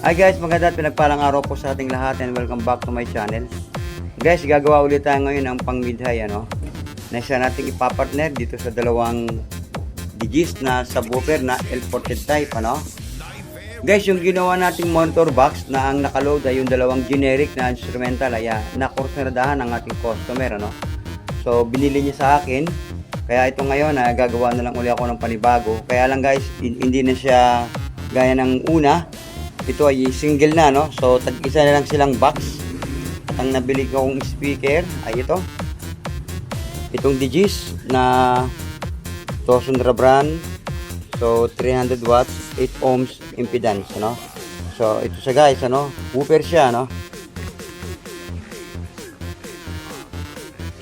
Hi guys, maganda at pinagpalang araw po sa ating lahat and welcome back to my channel. Guys, gagawa ulit tayo ngayon ng pang midhay ano. Na isa nating ipapartner dito sa dalawang digis na subwoofer na L40 type ano. Guys, yung ginawa nating monitor box na ang nakaload ay yung dalawang generic na instrumental ay ah, nakursunadahan ng ating customer ano. So, binili niya sa akin. Kaya ito ngayon, na gagawa na lang uli ako ng panibago. Kaya lang guys, hin- hindi na siya gaya ng una. Ito ay single na, no? So, tag-isa na lang silang box. At ang nabili kong speaker ay ito. Itong Digis na Tosundra brand. So, 300 watts, 8 ohms impedance, ano? So, ito siya guys, ano? Woofer siya, no?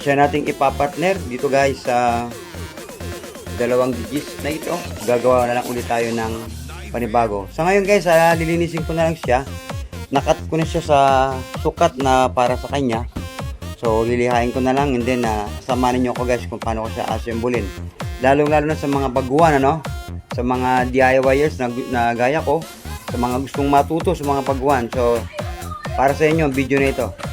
siya nating ipapartner dito guys sa dalawang digits na ito gagawa na lang ulit tayo ng panibago. Sa ngayon guys ah, lilinisin ko na lang siya. Nakat ko na siya sa sukat na para sa kanya. So lilihain ko na lang and then uh, samanin nyo ako guys kung paano ko siya assemblein. Lalong lalo na sa mga baguhan ano? Sa mga DIYers na, na gaya ko. Sa mga gustong matuto sa mga baguhan. So para sa inyo ang video na ito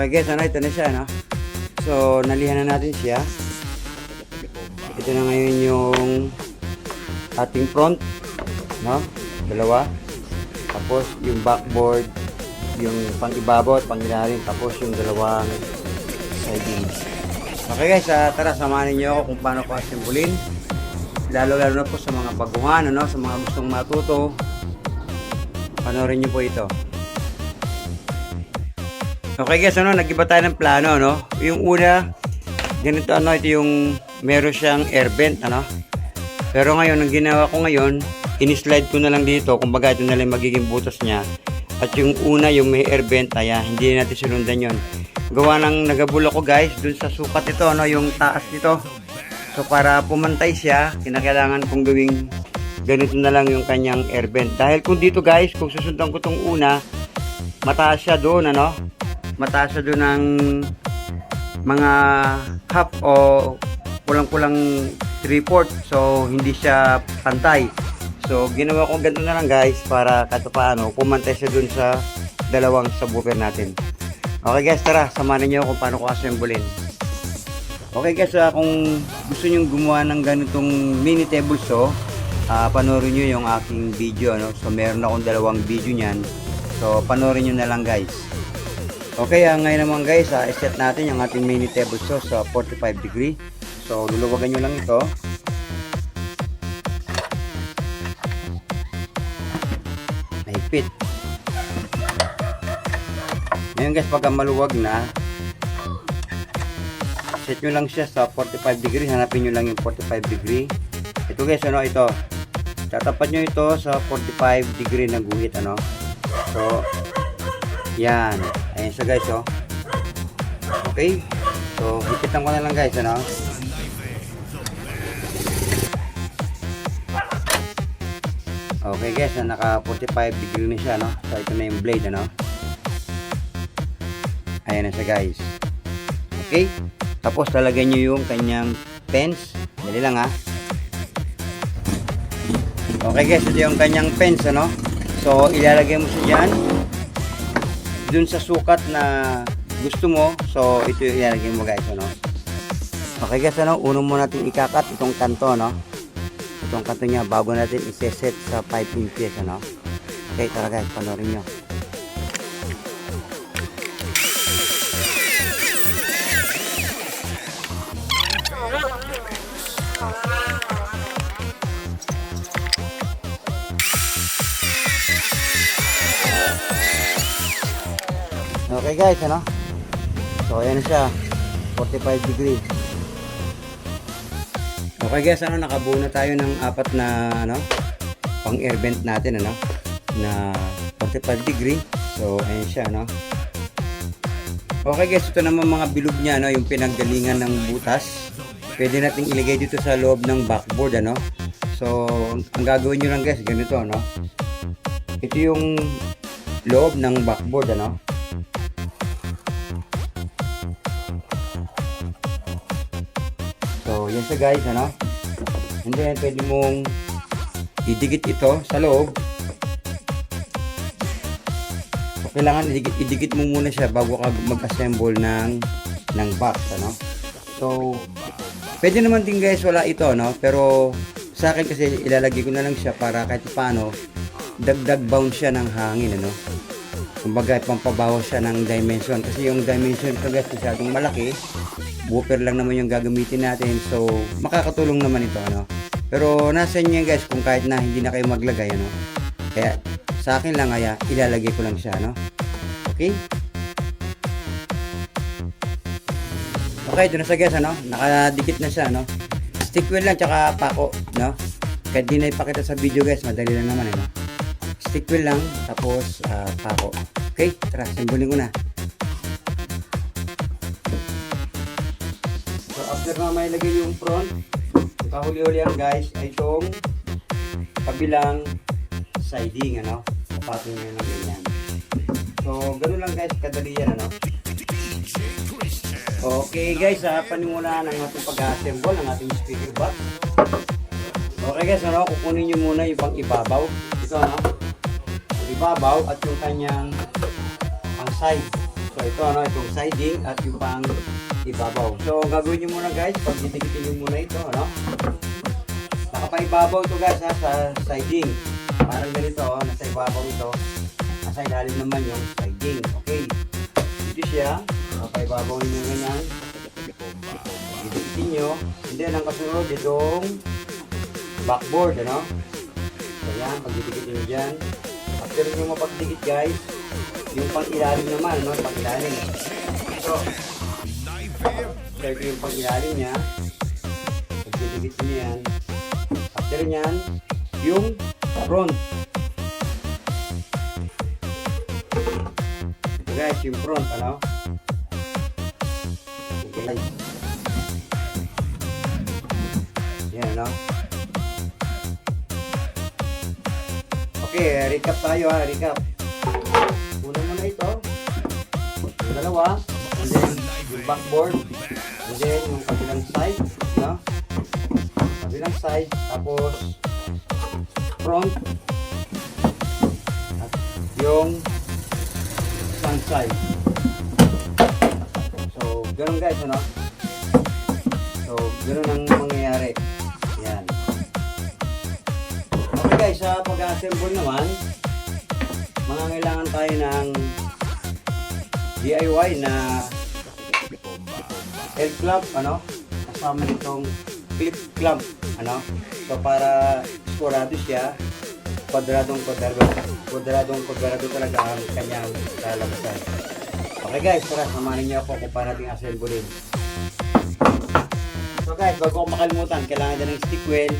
Okay guys, ano ito na siya, no? So, nalihan na natin siya. Ito na ngayon yung ating front, no? Dalawa. Tapos yung backboard, yung pang ibabaw at pang ilalim. Tapos yung dalawang sidings. Okay guys, ah, tara samahan niyo ako kung paano ko assemblin. Lalo lalo na po sa mga baguhan, ano? Sa mga gustong matuto. Panoorin niyo po ito. Okay guys, ano, nag-iba tayo ng plano, no? Yung una, ganito ano, ito yung meron siyang air vent, ano? Pero ngayon, ang ginawa ko ngayon, in-slide ko na lang dito, kumbaga ito na lang magiging butas niya. At yung una, yung may air vent, ay hindi natin sinundan yon. Gawa ng nagabul ako guys, dun sa sukat ito, ano, yung taas nito. So para pumantay siya, kinakailangan kong gawing ganito na lang yung kanyang air vent. Dahil kung dito guys, kung susundan ko tong una, mataas siya doon, ano? Mataas siya doon ng mga half o kulang-kulang 3-4. So, hindi siya pantay. So, ginawa ko ganito na lang guys para kahit paano pumantay siya doon sa dalawang subwoofer natin. Okay guys, tara, samahan niyo kung paano ko assemblein. Okay guys, ah, kung gusto niyo gumawa ng ganitong mini table saw, ah, panoorin niyo yung aking video. Ano? So, meron akong dalawang video niyan. So, panoorin niyo na lang guys. Okay, ah, ngayon naman guys, ah, set natin yung ating mini table saw sa 45 degree. So, luluwagan nyo lang ito. Mahigpit. Ngayon guys, pagka maluwag na, set nyo lang siya sa 45 degree. Hanapin nyo lang yung 45 degree. Ito guys, ano ito? Tatapat nyo ito sa 45 degree na guhit, ano? So, yan. Ayan siya guys, oh. Okay. So, hipitan ko na lang guys, ano? Okay guys, na naka 45 degree na siya, no? So, ito na yung blade, ano? Ayan na siya guys. Okay. Tapos, talagyan nyo yung kanyang pens. Dali lang, ha? Okay guys, ito yung kanyang pens, ano? So, ilalagay mo siya dyan dun sa sukat na gusto mo. So, ito yung ilalagay mo guys, ano? Okay guys, ano? Uno mo natin ikakat itong kanto, no? Itong kanto niya bago natin iseset sa 5 inches, ano? Okay, tara guys, panoorin nyo. Okay guys, ano? So ayan siya. 45 degree. Okay guys, ano nakabuo na tayo ng apat na ano pang air vent natin ano na 45 degree. So ayan siya no. Okay guys, ito naman mga bilog niya no, yung pinanggalingan ng butas. Pwede nating ilagay dito sa loob ng backboard ano. So ang gagawin niyo lang guys, ganito no. Ito yung loob ng backboard ano. Yan siya guys, ano? And then, pwede mong idikit ito sa loob. So, kailangan idikit, idikit mo muna siya bago ka mag-assemble ng, ng box, ano? So, pwede naman din guys, wala ito, no? Pero, sa akin kasi ilalagay ko na lang siya para kahit paano, dagdag bound siya ng hangin, ano? Kumbaga, pampabawas siya ng dimension. Kasi yung dimension ko guys, masyadong malaki. Woofer lang naman yung gagamitin natin. So, makakatulong naman ito, ano. Pero, nasa inyo guys, kung kahit na hindi na kayo maglagay, ano. Kaya, sa akin lang kaya, ilalagay ko lang siya, no. Okay? Okay, na sa guys, ano. Nakadikit na siya, no. Stick wheel lang, tsaka pako, no. Kahit di na ipakita sa video guys, madali lang naman, ano stick wheel lang tapos ah, pako okay tara simbulin ko na so after na may lagay yung front. Kahuli-huli yan guys ay itong kabilang siding ano? Kapatong nyo lang ganyan. So ganun lang guys kadali yan ano? Okay guys sa panimula ng ating pag-assemble ng ating speaker box. Okay guys ano? Kukunin nyo muna yung pang ibabaw ito ano? Ibabaw at yung kanyang pang side. So ito ano, itong siding at yung pang ibabaw. So gagawin nyo muna guys, pag ditikitin nyo muna ito, ano? Nakapaibabaw ito guys ha, sa siding. Parang ganito, oh, nasa ibabaw ito. Nasa ilalim naman yung siding. Okay. Dito siya, nakapaibabaw nyo ganyan. Ditikitin nyo. And then ang kasunod, itong backboard, ano? So yan, pag nyo dyan. After nyo mapagdikit guys, yung pang ilalim naman, no? Pang ilalim. So, ito yung pang ilalim niya. Pagdidikit nyo yan. After nyan, yung front. Ito guys, yung front, ano? Okay. Yan, ano? Okay, recap tayo ha, recap. Dalawa. And then, yung backboard. And then, yung kabilang side. No? Kabilang side. Tapos, front. At yung front side. So, ganun guys, ano? So, ganun ang mangyayari. Yan. Okay guys, sa pag-assemble naman, mangangailangan tayo ng DIY na L clamp, ano? Kasama nitong clip clamp, ano? So para sigurado siya, kwadradong kwadrado, kwadradong kwadrado talaga ang kanyang lalabasan. Okay guys, tara, samahan niyo ako kung paano natin assemblein. So guys, bago ko makalimutan, kailangan din ng stick wheel,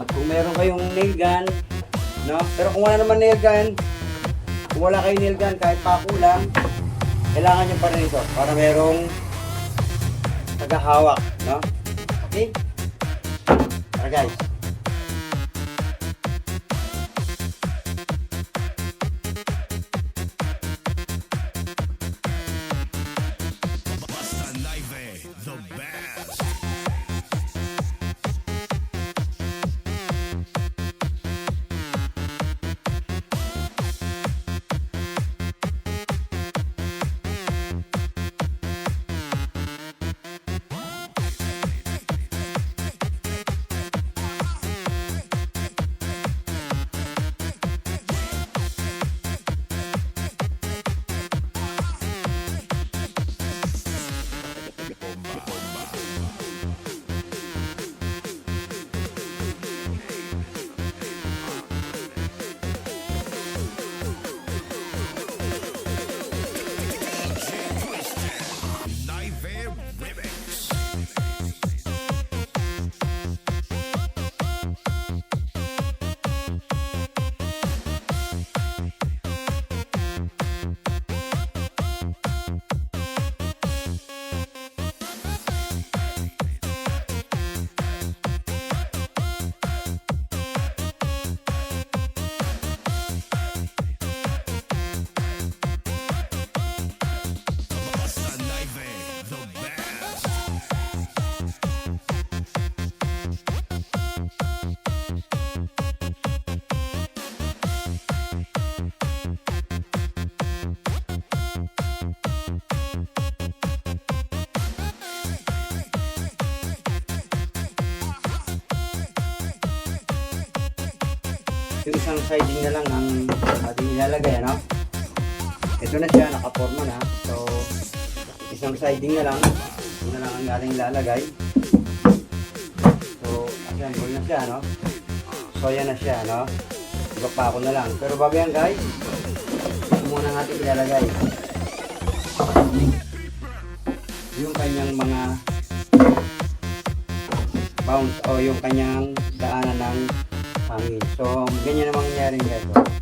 at kung meron kayong nail gun, no? Pero kung wala naman nail gun, kung wala kayong nail gun, kahit pako lang, kailangan nyo pa rin ito para merong tagahawak, no? Okay? Tara guys. Live, the best. Isang siding na lang ang ating ilalagay, ano? Ito na siya, nakaporma na. So, isang siding na lang. Ito na lang ang ating ilalagay. So, assemble na siya, no? So, yan na siya, no? Iba pa ako na lang. Pero bago yan, guys, ito muna ang ating ilalagay. Yung kanyang mga bounce o yung kanyang daanan ng hangin. So, ganyan ang mangyayari guys.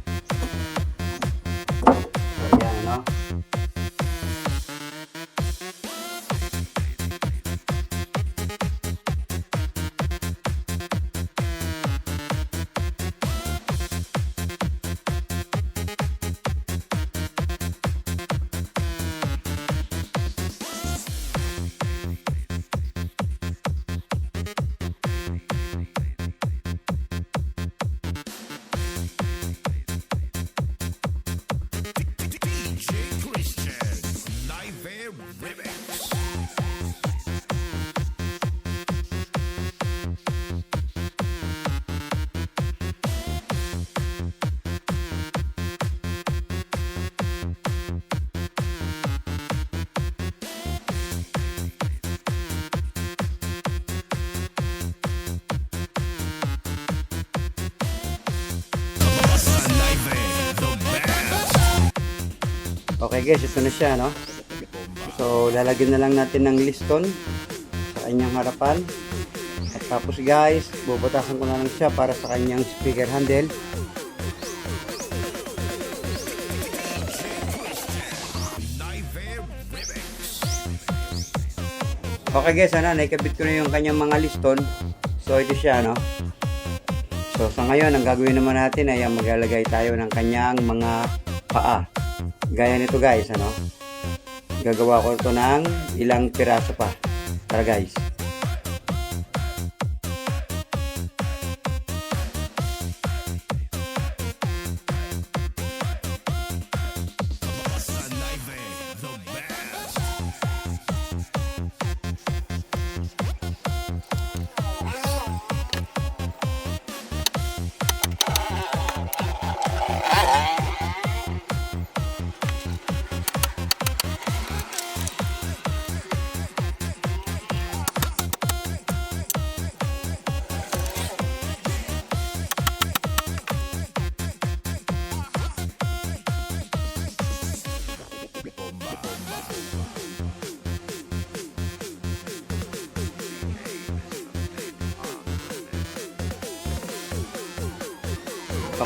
Okay guys, ito na siya, no? So, lalagyan na lang natin ng liston sa kanyang harapan. At tapos guys, bubutasan ko na lang siya para sa kanyang speaker handle. Okay guys, ano, naikabit ko na yung kanyang mga liston. So, ito siya, no? So, sa ngayon, ang gagawin naman natin ay ang maglalagay tayo ng kanyang mga paa. Gaya nito guys, ano? Gagawa ko ito ng ilang piraso pa. Tara guys.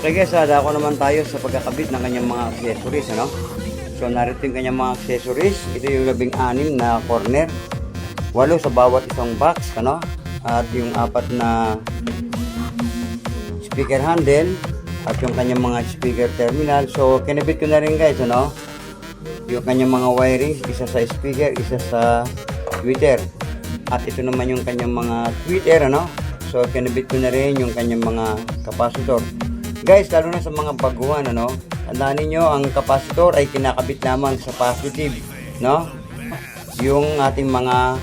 Okay guys, ah, dako naman tayo sa pagkakabit ng kanyang mga accessories, ano? So, narito yung kanyang mga accessories. Ito yung labing anim na corner. Walo sa bawat isang box, ano? At yung apat na speaker handle at yung kanyang mga speaker terminal. So, kinabit ko na rin guys, ano? Yung kanyang mga wirings, isa sa speaker, isa sa tweeter. At ito naman yung kanyang mga tweeter, ano? So, kinabit ko na rin yung kanyang mga capacitor. Guys, lalo na sa mga baguhan, ano? Tandaan ninyo, ang capacitor ay kinakabit lamang sa positive, no? Yung ating mga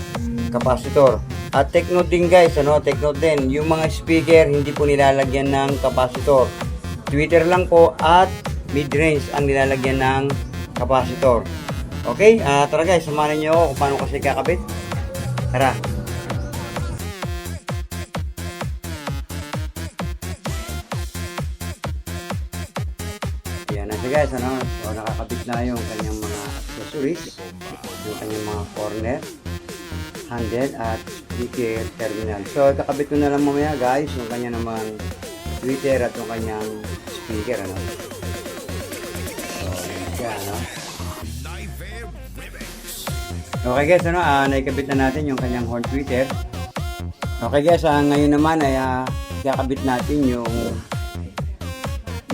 capacitor. At take note din guys, ano? Take note din, yung mga speaker hindi po nilalagyan ng capacitor. Tweeter lang po at mid-range ang nilalagyan ng capacitor. Okay? ah tara guys, samahan niyo ako kung paano kasi kakabit. Tara. Na yung kanyang mga accessories, yung kanyang mga corner, handle, at speaker terminal. So, kakabit ko na lang mamaya guys, yung kanya namang tweeter at yung kanyang speaker, ano? So, yan Remix. Okay guys, ano, ah, naikabit na natin yung kanyang horn tweeter. Okay guys, ah, ngayon naman ay ah, kakabit natin yung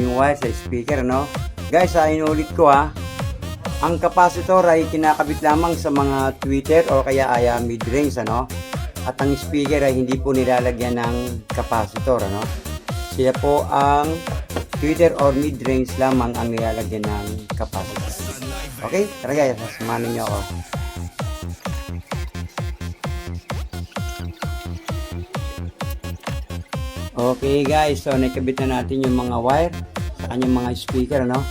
yung wire sa speaker, no? Guys, ah, inulit ko ha. Ang capacitor ay kinakabit lamang sa mga tweeter o kaya ay ah, mid-range, ano? At ang speaker ay hindi po nilalagyan ng capacitor, ano? Siya po ang tweeter or mid-range lamang ang nilalagyan ng capacitor. Okay? Tara guys, samahan niyo ako. Okay guys, so nakabit na natin yung mga wire sa kanyang mga speaker, ano?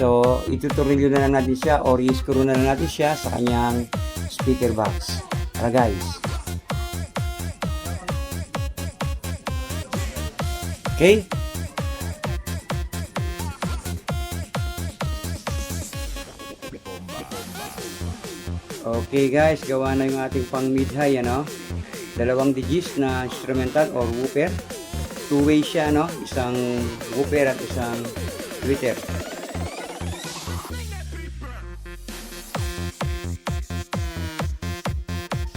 So, ituturilyo na lang natin siya or i-screw na lang natin siya sa kanyang speaker box. Tara guys. Okay? Okay guys, gawa na yung ating pang mid-high, ano? Dalawang digits na instrumental or woofer. Two-way siya, no? Isang woofer at isang tweeter.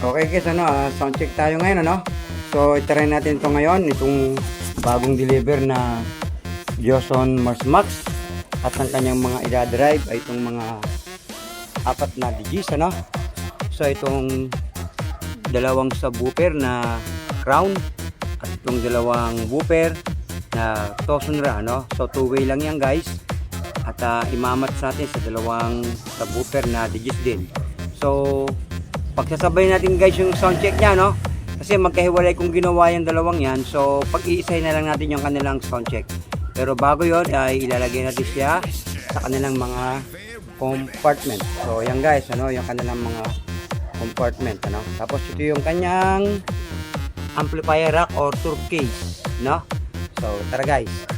Okay guys, ano, ah, sound check tayo ngayon, ano? So, itry natin ito ngayon, itong bagong deliver na Joson Mars Max at ang kanyang mga ida-drive ay itong mga apat na digits, ano? So, itong dalawang subwoofer na crown at itong dalawang woofer na Tosonra, ano? So, two-way lang yan, guys. At ah, imamatch natin sa dalawang subwoofer na digits din. So, pagsasabay natin guys yung sound check niya, no? Kasi magkahiwalay kung ginawa yung dalawang yan. So, pag-iisay na lang natin yung kanilang sound check. Pero bago yon ay ilalagay natin siya sa kanilang mga compartment. So, yan guys, ano, yung kanilang mga compartment, ano. Tapos ito yung kanyang amplifier rack or turf case, no? So, tara guys.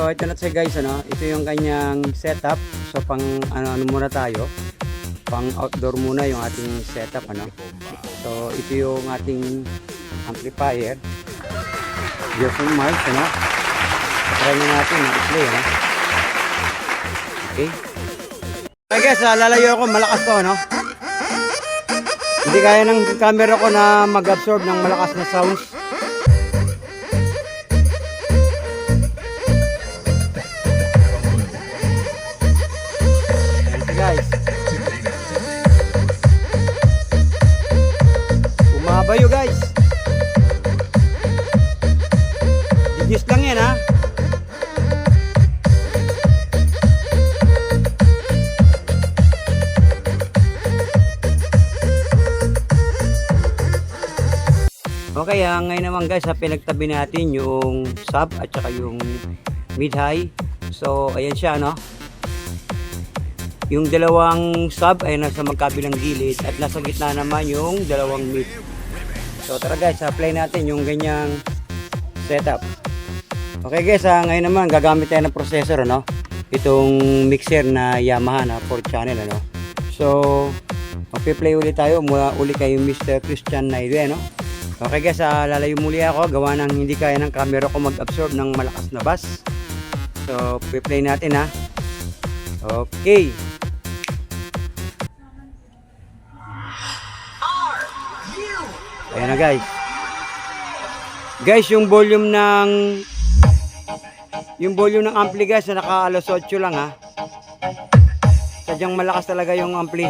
So ito na siya guys ano, ito yung kanyang setup. So pang ano, ano muna tayo. Pang outdoor muna yung ating setup ano. So ito yung ating amplifier. Johnson Mars ano. Try na natin na-play ano. Okay. Okay guys, ah, lalayo ako malakas to ano. Hindi kaya ng camera ko na mag-absorb ng malakas na sounds. Ngayon naman guys, ha, pinagtabi natin yung sub at saka yung mid-high. So, ayan siya, no? Yung dalawang sub ay nasa magkabilang gilid at nasa gitna naman yung dalawang mid. So tara guys, apply natin yung ganyang setup. Okay guys, ah, ngayon naman gagamit tayo ng processor ano. Itong mixer na Yamaha na 4 channel ano. So magpe-play ulit tayo mula uli kay Mr. Christian Naide no. Okay guys, ah, lalayo muli ako gawa ng hindi kaya ng camera ko mag-absorb ng malakas na bass. So, play natin ha. Okay. Ayan na guys. Guys, yung volume ng yung volume ng ampli guys na naka alas 8 lang ha. Sadyang malakas talaga yung ampli.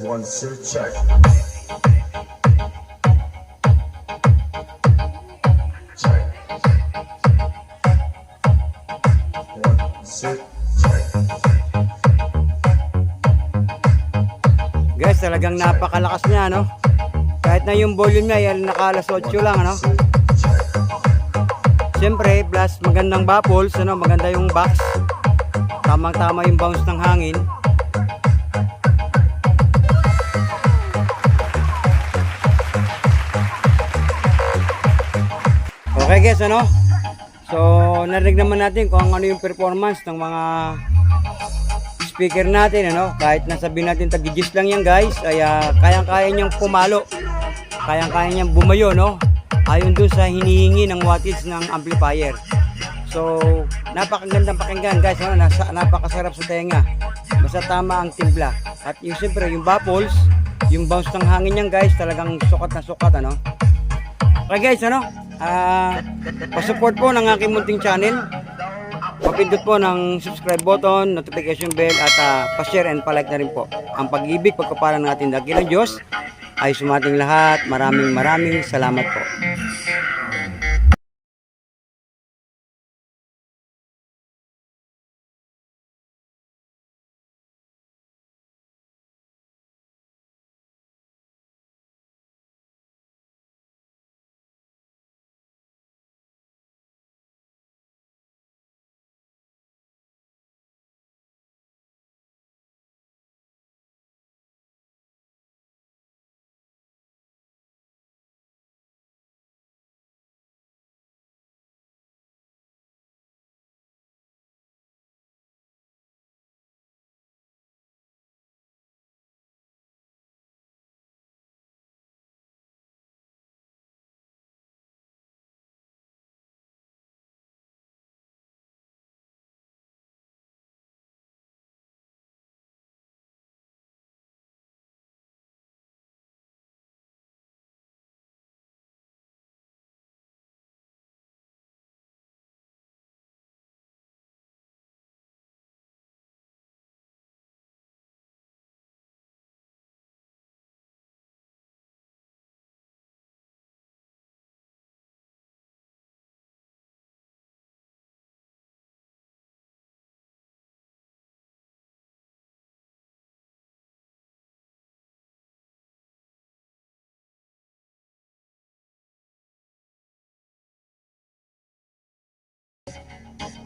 One, two, check. Guys, talagang napakalakas niya no. Kahit na yung volume niya yan naka alas 8 lang ano. Siyempre, plus magandang baffles, ano, maganda yung box. Tamang-tama yung bounce ng hangin. Okay guys, ano? So, narinig naman natin kung ano yung performance ng mga speaker natin, ano? Kahit nasabihin natin tagigis lang yan guys, ay kayang-kaya niyang pumalo. Kayang-kaya niyang bumayo, no? Ayon dun sa hinihingi ng wattage ng amplifier. So, napakagandang pakinggan guys, ano? Nasa, napakasarap sa tenga. Basta tama ang timpla. At yung siyempre, yung baffles, yung bounce ng hangin niyan guys, talagang sukat na sukat, ano? Okay guys, ano? Ah, pa-support po ng aking munting channel. Papindot po ng subscribe button, notification bell at ah, pa-share and pa-like na rin po. Ang pag-ibig, pagkapalan ng ating dakilang Diyos ay sumating lahat. Maraming maraming salamat po.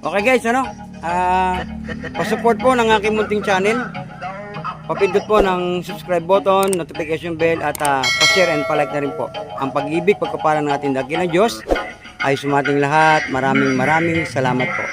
Okay guys, ano? Ah, pa-support po ng aking munting channel. Papindot po ng subscribe button, notification bell at ah, pa-share and pa-like na rin po. Ang pag-ibig, pagkapalan ng ating dakilang Diyos ay sumating lahat. Maraming maraming salamat po.